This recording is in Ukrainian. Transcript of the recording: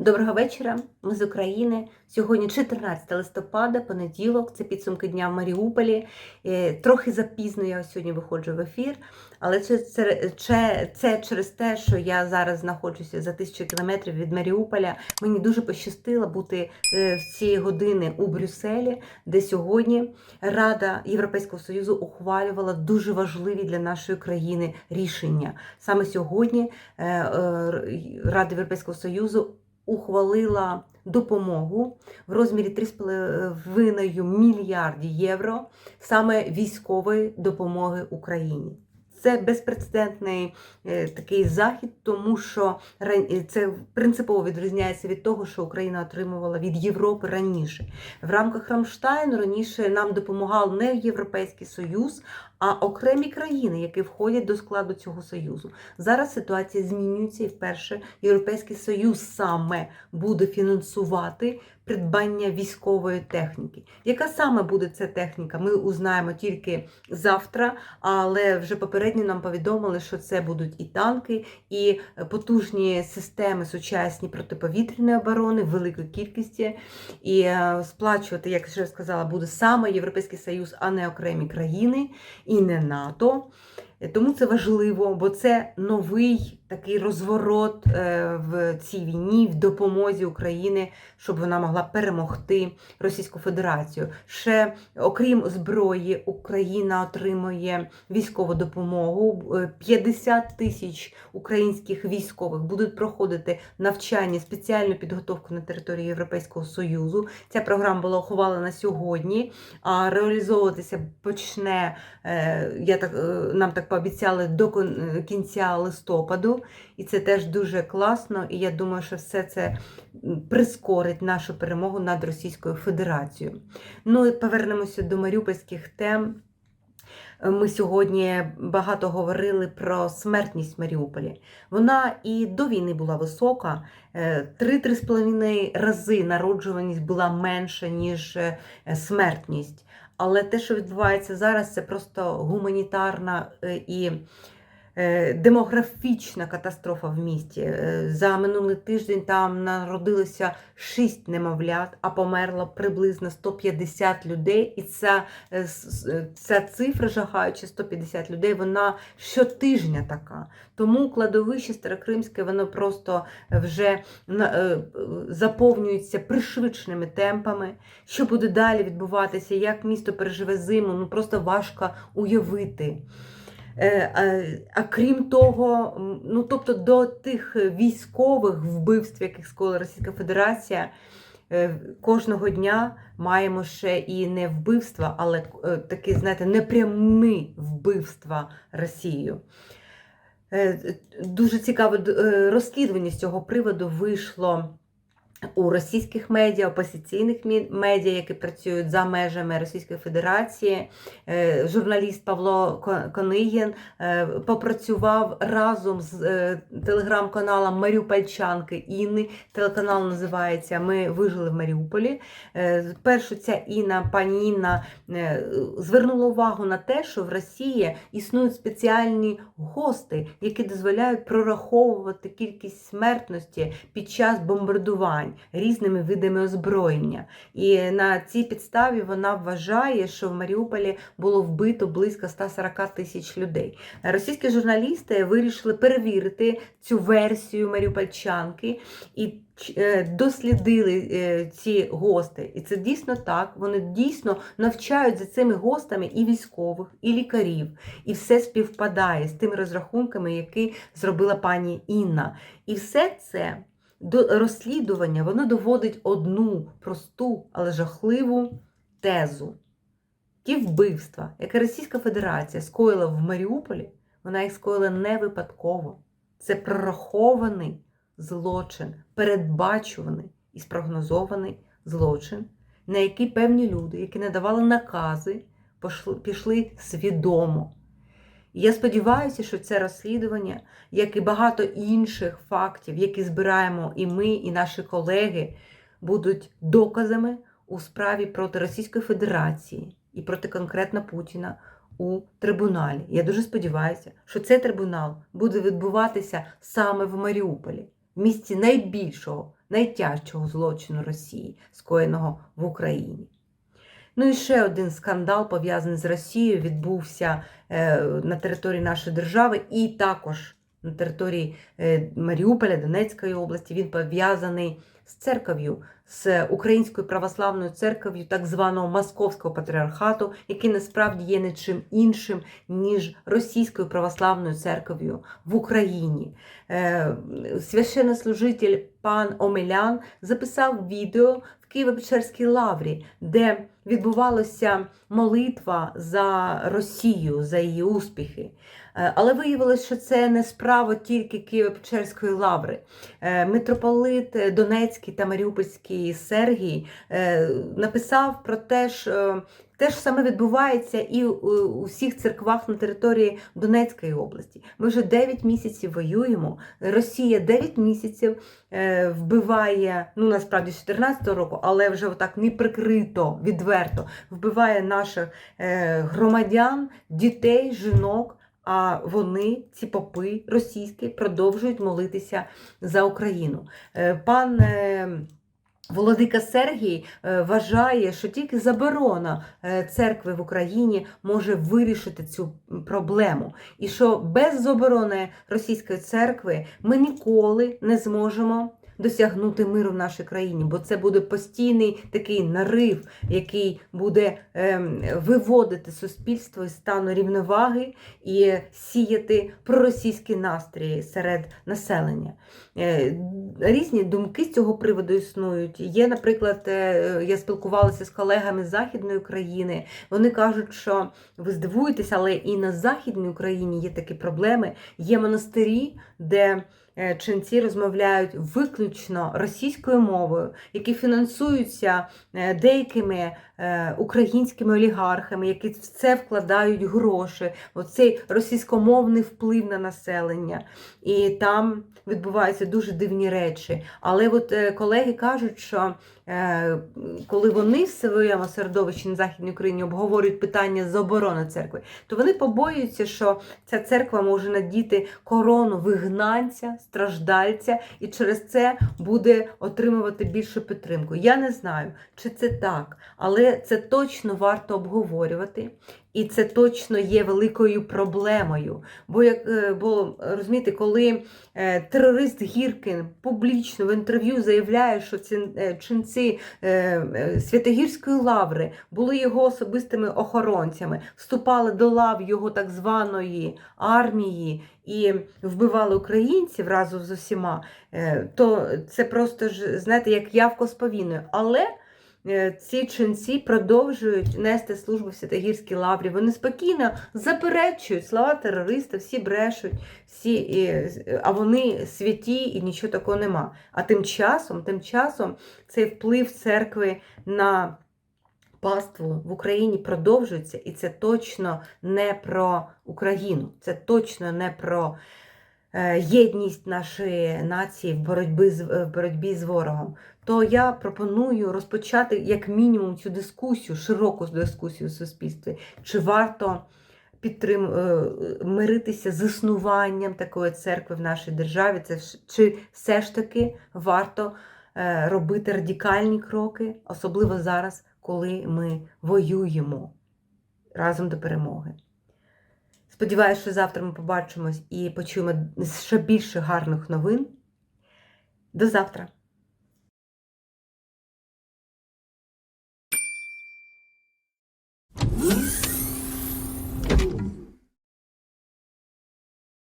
Доброго вечора. Ми з України. Сьогодні 14 листопада, понеділок. Це підсумки дня в Маріуполі. Е, Трохи запізно я сьогодні виходжу в ефір, але це, це, це, через те, що я зараз знаходжуся за тисячу кілометрів від Маріуполя. Мені дуже пощастило бути е, в ці години у Брюсселі, де сьогодні Рада Європейського Союзу ухвалювала дуже важливі для нашої країни рішення. Саме сьогодні е, Рада Європейського Союзу ухвалила допомогу в розмірі 3,5 мільярді євро саме військової допомоги Україні. Це безпрецедентний е, такий захід, тому що ран- це принципово відрізняється від того, що Україна отримувала від Європи раніше. В рамках Рамштайну раніше нам допомагав не Європейський Союз, а окремі країни, які входять до складу цього союзу. Зараз ситуація змінюється і вперше Європейський Союз саме буде фінансувати придбання військової техніки. Яка саме буде ця техніка? Ми узнаємо тільки завтра, але вже попередньо нам повідомили, що це будуть і танки, і потужні системи сучасні протиповітряної оборони в великій кількості. І е, сплачувати, як вже сказала, буде саме Європейський Союз, а не окремі країни і не НАТО. Тому це важливо, бо це новий такий розворот е, в цій війні, в допомозі України, щоб вона могла перемогти Російську Федерацію. Ще окрім зброї, Україна отримує військову допомогу. Е, 50 тисяч українських військових будуть проходити навчання, спеціальну підготовку на території Європейського Союзу. Ця програма була ухвалена сьогодні, а реалізовуватися почне е, я так е, нам так пообіцяли до е, кінця листопаду, і це теж дуже класно. І я думаю, що все це прискорить нашу перемогу над Російською Федерацією. Ну і повернемося до маріупольських тем. Ми сьогодні багато говорили про смертність в Маріуполі. Вона і до війни була висока. Е, Три-три з половиною рази народжуваність була менша, ніж е, смертність. Але те, що відбувається зараз, це просто гуманітарна е, і е, демографічна катастрофа в місті. Е, За минулий тиждень там народилося 6 немовлят, а померло приблизно 150 людей. І ця, е, ця цифра, жахаючи 150 людей, вона щотижня така. Тому кладовище Старокримське, воно просто вже е, заповнюється пришвидшеними темпами. Що буде далі відбуватися, як місто переживе зиму, ну просто важко уявити. Е, а, крім того, ну тобто до тих військових вбивств, яких скоїла Російська Федерація, е, кожного дня маємо ще і не вбивства, але е, такі, знаєте, непрямі вбивства Росією. Дуже цікаве розслідування з цього приводу вийшло у російських медіа, опозиційних медіа, які працюють за межами Російської Федерації. Е, Журналіст Павло Ко- Конигін е, попрацював разом з е, телеграм-каналом Маріупольчанки Інни. Телеканал називається Ми вижили в Маріуполі. Першу ця Інна, пані Інна звернула увагу на те, що в Росії існують спеціальні гости, які дозволяють прораховувати кількість смертності під час бомбардувань різними видами озброєння. І на цій підставі вона вважає, що в Маріуполі було вбито близько 140 тисяч людей. Російські журналісти вирішили перевірити цю версію маріупольчанки і е, дослідили е, ці гости. І це дійсно так. Вони дійсно навчають за цими гостами і військових, і лікарів. І все співпадає з тими розрахунками, які зробила пані Інна. І все це розслідування воно доводить одну просту, але жахливу тезу. Ті вбивства, які Російська Федерація скоїла в Маріуполі, вона їх скоїла не випадково. Це прорахований злочин, передбачуваний і спрогнозований злочин, на який певні люди, які надавали накази, пішли свідомо. І я сподіваюся, що це розслідування, як і багато інших фактів, які збираємо і ми, і наші колеги, будуть доказами у справі проти Російської Федерації і проти конкретно Путіна у трибуналі. Я дуже сподіваюся, що цей трибунал буде відбуватися саме в Маріуполі, в місці найбільшого найтяжчого злочину Росії, скоєного в Україні. Ну і ще один скандал пов'язаний з Росією відбувся е, на території нашої держави і також на території е, Маріуполя, Донецької області. Він пов'язаний з церков'ю, з Українською православною церков'ю так званого Московського патріархату, який насправді є не чим іншим, ніж Російською православною церков'ю в Україні. Е, Священнослужитель пан Омелян записав відео в Києво-Печерській лаврі, де відбувалася молитва за Росію, за її успіхи. Е, Але виявилось, що це не справа тільки Києво-Печерської лаври. Е, Митрополит Донецький та Маріупольський Сергій е, написав про те, що те ж саме відбувається і у всіх церквах на території Донецької області. Ми вже 9 місяців воюємо. Росія 9 місяців е, вбиває, ну насправді з 14-го року, але вже отак неприкрито, відверто вбиває наших е, громадян, дітей, жінок. А вони, ці попи російські, продовжують молитися за Україну. Е, Пан Володика Сергій е, вважає, що тільки заборона е, церкви в Україні може вирішити цю проблему, і що без заборони російської церкви ми ніколи не зможемо. Досягнути миру в нашій країні, бо це буде постійний такий нарив, який буде ем, виводити суспільство із стану рівноваги і сіяти проросійські настрої серед населення. Е, Різні думки з цього приводу існують. Є, наприклад, е, я спілкувалася з колегами з Західної України. Вони кажуть, що ви здивуєтесь, але і на Західній Україні є такі проблеми. Є монастирі, де ченці розмовляють виключно російською мовою, які фінансуються е, деякими е, українськими олігархами, які в це вкладають гроші. Оцей російськомовний вплив на населення. І там відбуваються дуже дивні речі. Але от е, колеги кажуть, що е, коли вони в своєму середовищі на Західній Україні обговорюють питання заборони церкви, то вони побоюються, що ця церква може надіти корону вигнанця, страждальця, і через це буде отримувати більшу підтримку. Я не знаю, чи це так, але це точно варто обговорювати. І це точно є великою проблемою. Бо як е, бо розумієте, коли е, терорист Гіркін публічно в інтерв'ю заявляє, що ці е, ченці е, Святогірської лаври були його особистими охоронцями, вступали до лав його так званої армії і вбивали українців разом з усіма, то це просто ж знаєте, як явко з повінною. Але ці ченці продовжують нести службу в Святогірській лаврі. Вони спокійно заперечують слова терориста, всі брешуть, всі, а вони святі і нічого такого нема. А тим часом, тим часом цей вплив церкви на паству в Україні продовжується, і це точно не про Україну, це точно не про е, єдність нашої нації в боротьбі з, в боротьбі з ворогом. То я пропоную розпочати як мінімум цю дискусію, широку дискусію в суспільстві, чи варто підтрим... е, миритися з існуванням такої церкви в нашій державі, це чи все ж таки варто е, робити радикальні кроки, особливо зараз, коли ми воюємо разом до перемоги. Сподіваюся, що завтра ми побачимось і почуємо ще більше гарних новин. До завтра!